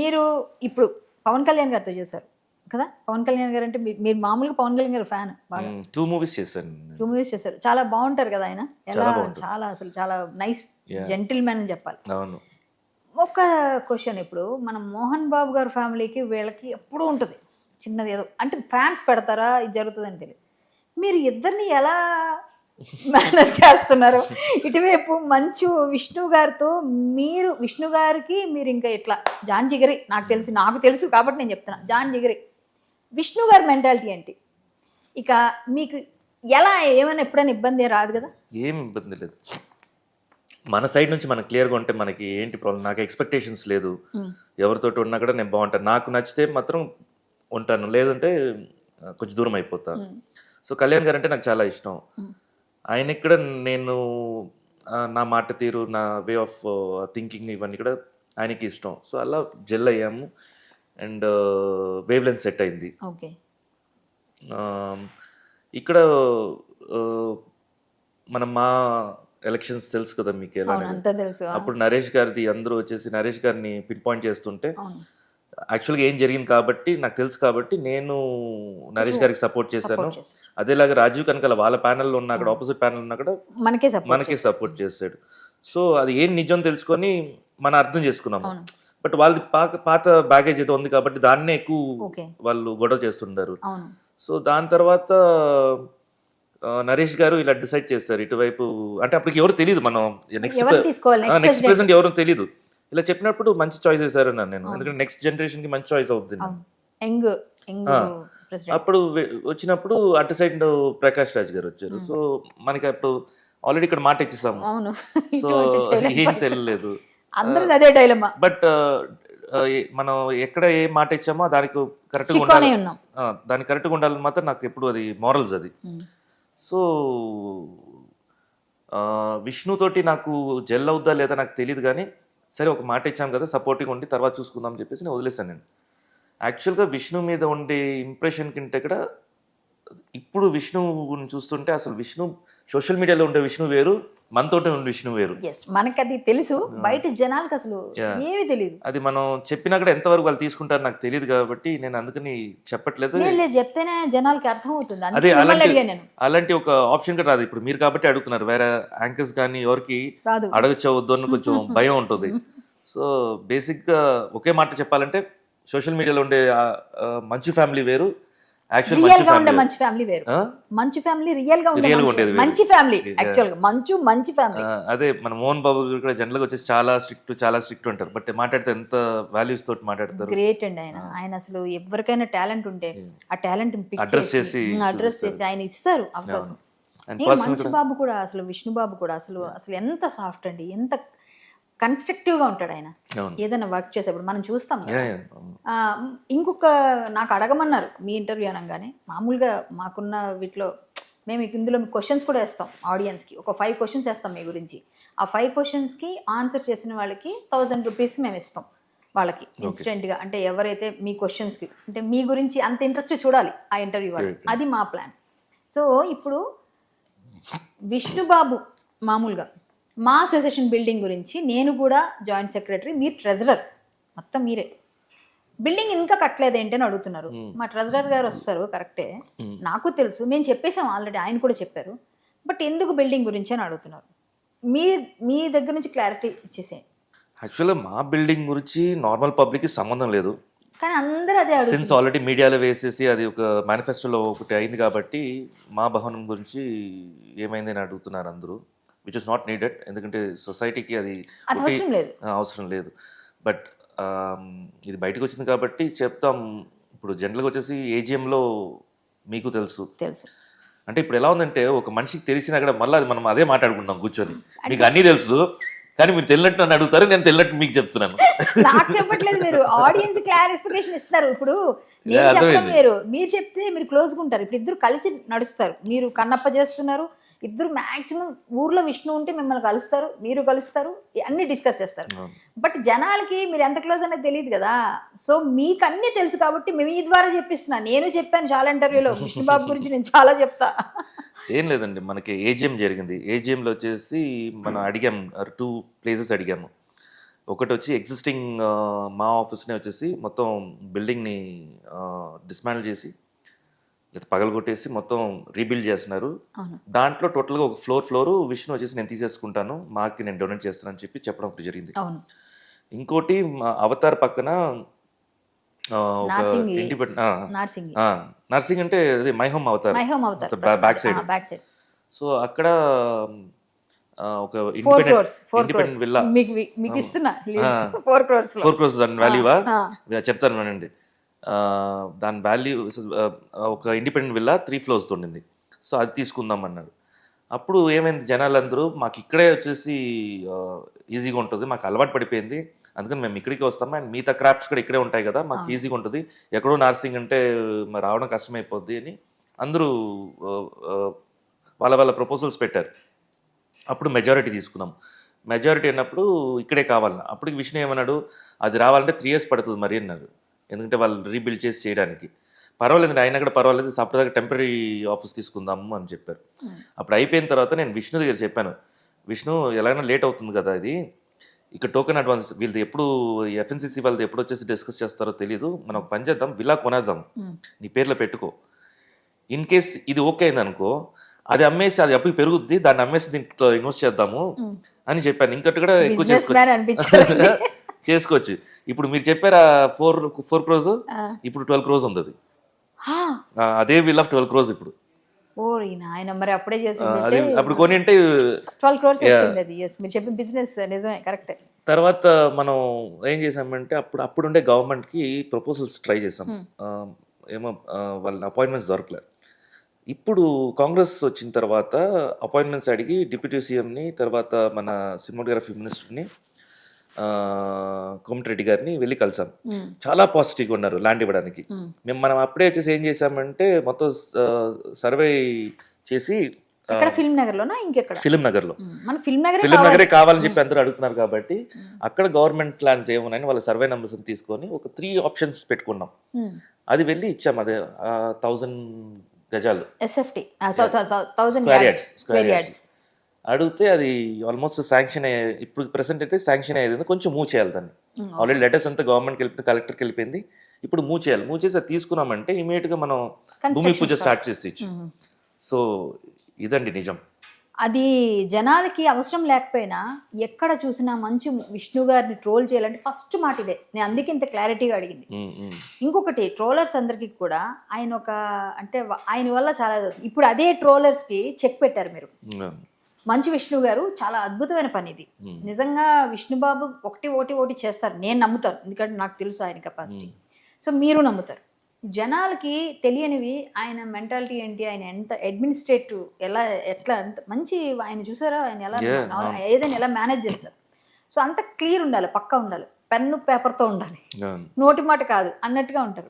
మీరు ఇప్పుడు పవన్ కళ్యాణ్ గారితో చేశారు కదా? పవన్ కళ్యాణ్ గారు అంటే మీరు మామూలుగా పవన్ కళ్యాణ్ గారు ఫ్యాన్ బాగా. టూ మూవీస్ చేశాను టూ మూవీస్ చేశారు. చాలా బాగుంటారు కదా ఆయన. ఎలా చాలా అసలు చాలా నైస్. జెంటిల్ మ్యాన్ అని చెప్పాలి. అవును. ఒక్క క్వశ్చన్ ఇప్పుడు మనం మోహన్ బాబు గారి ఫ్యామిలీకి వీళ్ళకి ఎప్పుడూ ఉంటుంది. చిన్నది ఏదో అంటే ఫ్యాన్స్ పెడతారా? ఇది జరుగుతుందని తెలియదు. మీరు ఇద్దరిని ఎలా మేనేజ్ చేస్తున్నారు. ఇటువైపు మంచు విష్ణు గారితో మీరు విష్ణు గారికి మీరు ఇంకా ఇట్లా జాన్ జిగరి నాకు తెలుసు నాకు తెలుసు కాబట్టి నేను చెప్తున్నా. జాన్ జిగరి విష్ణు గారి మెంటాలిటీ ఏంటి? ఇక మీకు ఎలా ఏమైనా ఎప్పుడైనా ఇబ్బంది రాదు కదా? ఏం ఇబ్బంది లేదు. మన సైడ్ నుంచి మనకు క్లియర్గా ఉంటే మనకి ఏంటి ప్రాబ్లం? నాకు ఎక్స్పెక్టేషన్స్ లేదు. ఎవరితోటి ఉన్నా కూడా నేను బాగుంటాను. నాకు నచ్చితే మాత్రం ఉంటాను. లేదంటే కొంచెం దూరం అయిపోతా. సో కళ్యాణ్ గారు అంటే నాకు చాలా ఇష్టం. ఆయన ఇక్కడ నేను నా మాట తీరు నా వే ఆఫ్ థింకింగ్ ఇవన్నీ కూడా ఆయనకి ఇష్టం. సో అలా జెల్ అయ్యాము. అండ్ వేవ్ లెన్స్ సెట్ అయింది. ఇక్కడ మనం మా ఎలక్షన్స్ తెలుసు కదా మీకు ఎలా అప్పుడు నరేష్ గారిది అందరూ వచ్చేసి నరేష్ గారిని పిన్ పాయింట్ చేస్తుంటే యాక్చువల్గా ఏం జరిగింది కాబట్టి నాకు తెలుసు కాబట్టి నేను నరేష్ గారికి సపోర్ట్ చేశాను. అదేలాగా రాజీవ్ కనకాల వాళ్ళ ప్యానెల్లో ఉన్న అక్కడ ఆపోజిట్ ప్యానెల్ ఉన్న కూడా మనకే సపోర్ట్ మనకి సపోర్ట్ చేశాడు. సో అది ఏం నిజం తెలుసుకొని మనం అర్థం చేసుకున్నాము. బట్ వాళ్ళది పాత పాత బ్యాగేజ్ ఏదో ఉంది కాబట్టి దాన్నే ఎక్కువ వాళ్ళు గొడవ చేస్తుంటారు. సో దాని తర్వాత నరేష్ గారు ఇలా డిసైడ్ చేస్తారు ఇటువైపు. అంటే అప్పటికి ఎవరు తెలియదు మనం నెక్స్ట్ నెక్స్ట్ ప్రెసెంట్ ఎవరు తెలియదు ఇలా చెప్పినప్పుడు మంచి చాయిస్ వేశారు నేను. ఎందుకంటే నెక్స్ట్ జనరేషన్కి మంచి చాయిస్ అవుతుంది యంగ్ యంగ్ అప్పుడు వచ్చినప్పుడు అటు సైడ్ ప్రకాష్ రాజ్ గారు వచ్చారు. సో మనకి అప్పుడు ఆల్రెడీ ఇక్కడ మాట ఇచ్చేసాము. అవును. సో ఏం. తెలియలేదు. అదే డైలమా బట్ మనం ఎక్కడ ఏ మాట ఇచ్చామో దానికి కరెక్ట్గా చిక్కోనే ఉండాలి. దానికి కరెక్ట్గా ఉండాలని మాత్రం నాకు ఎప్పుడు అది మారల్స్ అది. సో ఆ, విష్ణుతోటి నాకు జెల్ అవుద్దా లేదా నాకు తెలియదు కానీ సరే ఒక మాట ఇచ్చాం కదా సపోర్టింగ్ ఉండి తర్వాత చూసుకుందాం చెప్పేసి నేను వదిలేశాను నేను. యాక్చువల్గా విష్ణు మీద ఉండే ఇంప్రెషన్ కంటే కూడా ఇప్పుడు విష్ణు చూస్తుంటే అసలు విష్ణు సోషల్ మీడియాలో ఉండే విష్ణు వేరు మనతోటి ఉండే విష్ణు వేరు. మనకి అది తెలుసు బయట జనాలకు అసలు. ఏమీ తెలియదు అది మనం చెప్పినా కూడా ఎంతవరకు వాళ్ళు తీసుకుంటారో నాకు తెలియదు కాబట్టి నేను అందుకని చెప్పట్లేదు. లేదు లేదు చెప్తేనే జనాలకి అర్థం అవుతుంది అదే అలాంటి అలాంటి ఒక ఆప్షన్ కూడా రాదు. ఇప్పుడు మీరు కాబట్టి అడుగుతున్నారు. వేరే యాంకర్స్ కానీ ఎవరికి రాదు. అడగచ్చా వద్దు అని కొంచెం భయం ఉంటుంది. సో బేసిక్గా ఒకే మాట చెప్పాలంటే సోషల్ మీడియాలో ఉండే మంచి ఫ్యామిలీ వేరు రియల్ మంచి గా ఉండే ఫ్యామిలీ మంచి ఫ్యామిలీ వేరు. మంచి ఫ్యామిలీ రియల్గా ఉండే గా మంచి- ఫ్యామిలీ. యాక్చువల్గా. మంచు మంచి ఫ్యామిలీ అదే మన మోహన్ బాబు కూడా జనరల్గా వచ్చేసి చాలా స్ట్రిక్ట్ చాలా స్ట్రిక్ట్ ఉంటారు. బట్ మాట్లాడితే ఎంత వాల్యూస్ తోటి మాట్లాడతారు? గ్రేట్ అండి ఆయన. ఆయన అసలు ఎవరికైనా టాలెంట్ ఉంటే ఆ టాలెంట్ Address చేసి అడ్రస్ చేసి ఆయన ఇస్తారు అవకాశం మంచు బాబు కూడా అసలు విష్ణు బాబు కూడా అసలు అసలు ఎంత సాఫ్ట్ అండి. ఎంత కన్స్ట్రక్టివ్గా ఉంటాడు ఆయన. ఏదైనా వర్క్ చేసేప్పుడు మనం చూస్తాం ఇంకొక నాకు అడగమన్నారు మీ ఇంటర్వ్యూ అనగానే మామూలుగా మాకున్న వీటిలో మేము ఇందులో క్వశ్చన్స్ కూడా వేస్తాం ఆడియన్స్కి ఒక ఫైవ్ క్వశ్చన్స్ వేస్తాం మీ గురించి. ఆ ఫైవ్ క్వశ్చన్స్కి ఆన్సర్ చేసిన వాళ్ళకి థౌజండ్ రూపీస్ మేము ఇస్తాం వాళ్ళకి ఇన్స్టెంట్గా అంటే ఎవరైతే మీ క్వశ్చన్స్కి అంటే మీ గురించి అంత ఇంట్రెస్ట్ చూడాలి ఆ ఇంటర్వ్యూ వాళ్ళు. అది మా ప్లాన్ సో ఇప్పుడు విష్ణుబాబు మామూలుగా మా అసోసియేషన్ బిల్డింగ్ గురించి నేను కూడా జాయింట్ సెక్రటరీ మీరు ట్రెజరర్. మొత్తం మీరే. బిల్డింగ్ ఇంకా కట్టలేదు ఏంటి అని అడుగుతున్నారు. మా ట్రెజరర్ గారు వస్తారు కరెక్టే. నాకు తెలుసు మేము చెప్పేసాం ఆల్రెడీ ఆయన కూడా చెప్పారు. బట్ ఎందుకు బిల్డింగ్ గురించి అని అడుగుతున్నారు. మీ మీ దగ్గర నుంచి క్లారిటీ ఇచ్చేసేయండి. యాక్చువల్గా మా బిల్డింగ్ గురించి నార్మల్ పబ్లిక్కి సంబంధం లేదు. కానీ అందరూ అదే సిన్స్ ఆల్రెడీ మీడియాలో వేసేసి అది ఒక మేనిఫెస్టోలో ఒకటి అయింది కాబట్టి మా భవనం గురించి ఏమైంది అని అడుగుతున్నారు అందరూ. విచ్ ఇస్ నాట్ నీడెడ్ ఎందుకంటే సొసైటీకి అది అవసరం లేదు. బట్ ఇది బయటకు వచ్చింది కాబట్టి చెప్తాం. ఇప్పుడు జనరల్గా వచ్చేసి ఏజిఎంలో మీకు తెలుసు. తెలుసు. అంటే ఇప్పుడు ఎలా ఉందంటే ఒక మనిషికి తెలిసినా కూడా మళ్ళీ అది మనం అదే మాట్లాడుకుంటాం కూర్చొని. మీకు అన్నీ తెలుసు కానీ మీరు తెలియనట్టు నన్ను అడుగుతారు నేను తెలియనట్టు మీకు చెప్తున్నాను. నాకు చెప్పట్లేదు మీరు. ఆడియన్స్ క్లారిఫికేషన్ ఇస్తారు. ఇప్పుడు మీరు చెప్తే మీరు క్లోజ్గా ఉంటారు. ఇప్పుడు ఇద్దరు కలిసి నడుస్తారు. మీరు కన్నప్ప చేస్తున్నారు ఇద్దరు మాక్సిమం ఊర్లో విష్ణు ఉంటే మిమ్మల్ని కలుస్తారు మీరు కలుస్తారు అన్ని డిస్కస్ చేస్తారు. బట్ జనాలకి మీరు ఎంత క్లోజ్ అనేది తెలియదు కదా. సో మీకు అన్ని తెలుసు కాబట్టి మేము ఈ ద్వారా చెప్పిస్తున్నా. నేను చెప్పాను చాలా ఇంటర్వ్యూలో. విష్ణుబాబు గురించి నేను చాలా చెప్తా. ఏం లేదండి. మనకి ఏజిఎం జరిగింది. ఏజిఎంలో వచ్చేసి మనం అడిగాం. టూ ప్లేసెస్ అడిగాము. ఒకటి వచ్చి ఎగ్జిస్టింగ్ మా ఆఫీస్ని వచ్చేసి మొత్తం బిల్డింగ్ని డిస్మాండిల్ చేసి లేదా పగలగొట్టేసి మొత్తం రీబిల్డ్ చేస్తున్నారు. దాంట్లో టోటల్గా ఒక ఫ్లోర్ ఫ్లోర్ విష్ణు వచ్చేసి నేను తీసేసుకుంటాను. మాకి నేను డొనేట్ చేస్తానని చెప్పి చెప్పడం ఒకటి జరిగింది. ఇంకోటి అవతార్ పక్కన ఒక నార్సింగి. ఇండిపెండెంట్ నార్సింగ్. అంటే అది My Home Avatar. Back side. So అక్కడ ఒక ఇండిపెండెంట్ ఇండిపెండెంట్ విల్లా. మీకు మీకు ఇస్తున్నా ఫోర్ క్రోర్స్ ఫోర్ క్రోర్స్ దాని వాల్యూవా. చెప్తాను దాని వాల్యూ ఒక ఇండిపెండెంట్ విల్లా త్రీ ఫ్లోర్స్ ఉండింది. సో అది తీసుకుందాం అన్నాడు. అప్పుడు ఏమైంది? జనాలందరూ మాకు ఇక్కడే వచ్చేసి ఈజీగా ఉంటుంది. మాకు అలవాటు పడిపోయింది. అందుకని మేము ఇక్కడికి వస్తాము అండ్ మిగతా క్రాఫ్ట్స్ కూడా ఇక్కడే ఉంటాయి కదా మాకు ఈజీగా ఉంటుంది. ఎక్కడో నర్సింగ్ అంటే మరి రావడం కష్టమైపోద్ది అని అందరూ వాళ్ళ వాళ్ళ ప్రపోజల్స్ పెట్టారు. అప్పుడు మెజారిటీ తీసుకున్నాం. మెజారిటీ అన్నప్పుడు ఇక్కడే కావాలన్న. అప్పుడు విష్ణు ఏమన్నాడు? అది రావాలంటే త్రీ ఇయర్స్ పడుతుంది మరి అన్నారు ఎందుకంటే వాళ్ళు రీబిల్డ్ చేసి చేయడానికి. పర్వాలేదు ఆయన కూడా పర్వాలేదు సపరేట్గా టెంపరీ ఆఫీస్ తీసుకుందాము అని చెప్పారు. అప్పుడు అయిపోయిన తర్వాత నేను విష్ణు దగ్గర చెప్పాను. విష్ణు ఎలాగైనా లేట్ అవుతుంది కదా ఇది. ఇక్కడ టోకెన్ అడ్వాన్స్ వీళ్ళది ఎప్పుడు ఎఫ్ఎన్సీసీ వాళ్ళది ఎప్పుడు వచ్చేసి డిస్కస్ చేస్తారో తెలియదు మనం పని చేద్దాం విలా కొనేద్దాం. నీ పేర్లో పెట్టుకో. ఇన్ కేస్ ఇది ఓకే అయింది అనుకో అది అమ్మేసి అది అప్పుడు పెరుగుద్ది దాన్ని అమ్మేసి దీంట్లో ఇన్వెస్ట్ చేద్దాము అని చెప్పాను. ఇంకటి కూడా ఎక్కువ చేసుకోవచ్చు చేసుకోవచ్చు. ఇప్పుడు మీరు చెప్పారా ఫోర్ ఫోర్ క్రోజ్ ఇప్పుడు ట్వెల్వ్ క్రోజ్ ఉంది అది అదే విల్ ఆఫ్ ట్వెల్వ్ క్రోజ్ ఇప్పుడు. ఆయన మరి అప్పుడే చేసి అప్పుడు కొని అంటే ట్వెల్వ్ క్రోర్స్ మీరు చెప్పిన బిజినెస్ నిజమే కరెక్టే తర్వాత మనం ఏం చేసామంటే అప్పుడు అప్పుడుండే గవర్నమెంట్కి ప్రపోజల్స్ ట్రై చేసాం ఏమో వాళ్ళ అపాయింట్మెంట్స్ దొరకలే. ఇప్పుడు కాంగ్రెస్ వచ్చిన తర్వాత అపాయింట్మెంట్స్ అడిగి డిప్యూటీ సీఎంని తర్వాత మన సినిమాటోగ్రఫీ మినిస్టర్ని కోమటిరెడ్డి గారిని వెళ్ళి కలిసాం. చాలా పాజిటివ్గా ఉన్నారు ల్యాండ్ ఇవ్వడానికి. మేము. మనం అప్పుడే వచ్చేసి ఏం చేసామంటే మొత్తం సర్వే చేసి ఫిల్మ్ నగర్ మన ఫిల్మ్ నగర్ నగరే కావాలని చెప్పి అందరూ అడుగుతున్నారు కాబట్టి అక్కడ గవర్నమెంట్ ప్లాన్స్ ఏమున్నాయని వాళ్ళ సర్వే నెంబర్స్ తీసుకొని ఒక త్రీ ఆప్షన్స్ పెట్టుకున్నాం. అది వెళ్ళి ఇచ్చాం అదే థౌజండ్ గజాలు. SFT square. యార్డ్స్ అడిగితే అది ఆల్మోస్ట్ శాంక్షన్ అయ్యే ఇప్పుడు ప్రెసెంట్ అయితే శాంక్షన్ అయ్యేది. కొంచెం మూవ్ చేయాలి దాన్ని. ఆల్రెడీ లెటర్స్ అంతా గవర్నమెంట్కి వెళ్ళిపోయింది కలెక్టర్కి వెళ్ళిపోయింది. ఇప్పుడు మూవ్ చేయాలి. మూవ్ చేసి అది తీసుకున్నామంటే ఇమీడియట్గా మనం భూమి పూజ స్టార్ట్ చేసి సో ఇదండి నిజం. అది జనాలకి అవసరం లేకపోయినా ఎక్కడ చూసినా మంచి విష్ణు గారిని ట్రోల్ చేయాలంటే ఫస్ట్ మాట ఇదే. నేను అందుకే ఇంత క్లారిటీగా అడిగింది. ఉమ్, ఉమ్, ఇంకొకటి ట్రోలర్స్ అందరికీ కూడా ఆయన ఒక అంటే ఆయన వల్ల చాలా ఇప్పుడు అదే ట్రోలర్స్కి చెక్ పెట్టారు మీరు. మంచి విష్ణు గారు చాలా అద్భుతమైన పని ఇది. నిజంగా విష్ణుబాబు ఒకటి ఒకటి ఒకటి చేస్తారు. నేను నమ్ముతాను. ఎందుకంటే నాకు తెలుసు ఆయన కెపాసిటీ సో మీరు నమ్ముతారు. జనాలకి తెలియనివి ఆయన మెంటాలిటీ ఏంటి? ఆయన ఎంత అడ్మినిస్ట్రేటివ్ ఎలా ఎట్లా ఎంత మంచి ఆయన చూసారా? ఆయన ఎలా ఏదైనా ఎలా మేనేజ్ చేస్తారు. సో అంత క్లియర్ ఉండాలి పక్కా ఉండాలి. పెన్ను పేపర్తో ఉండాలి. నోటి మాట కాదు అన్నట్టుగా ఉంటారు.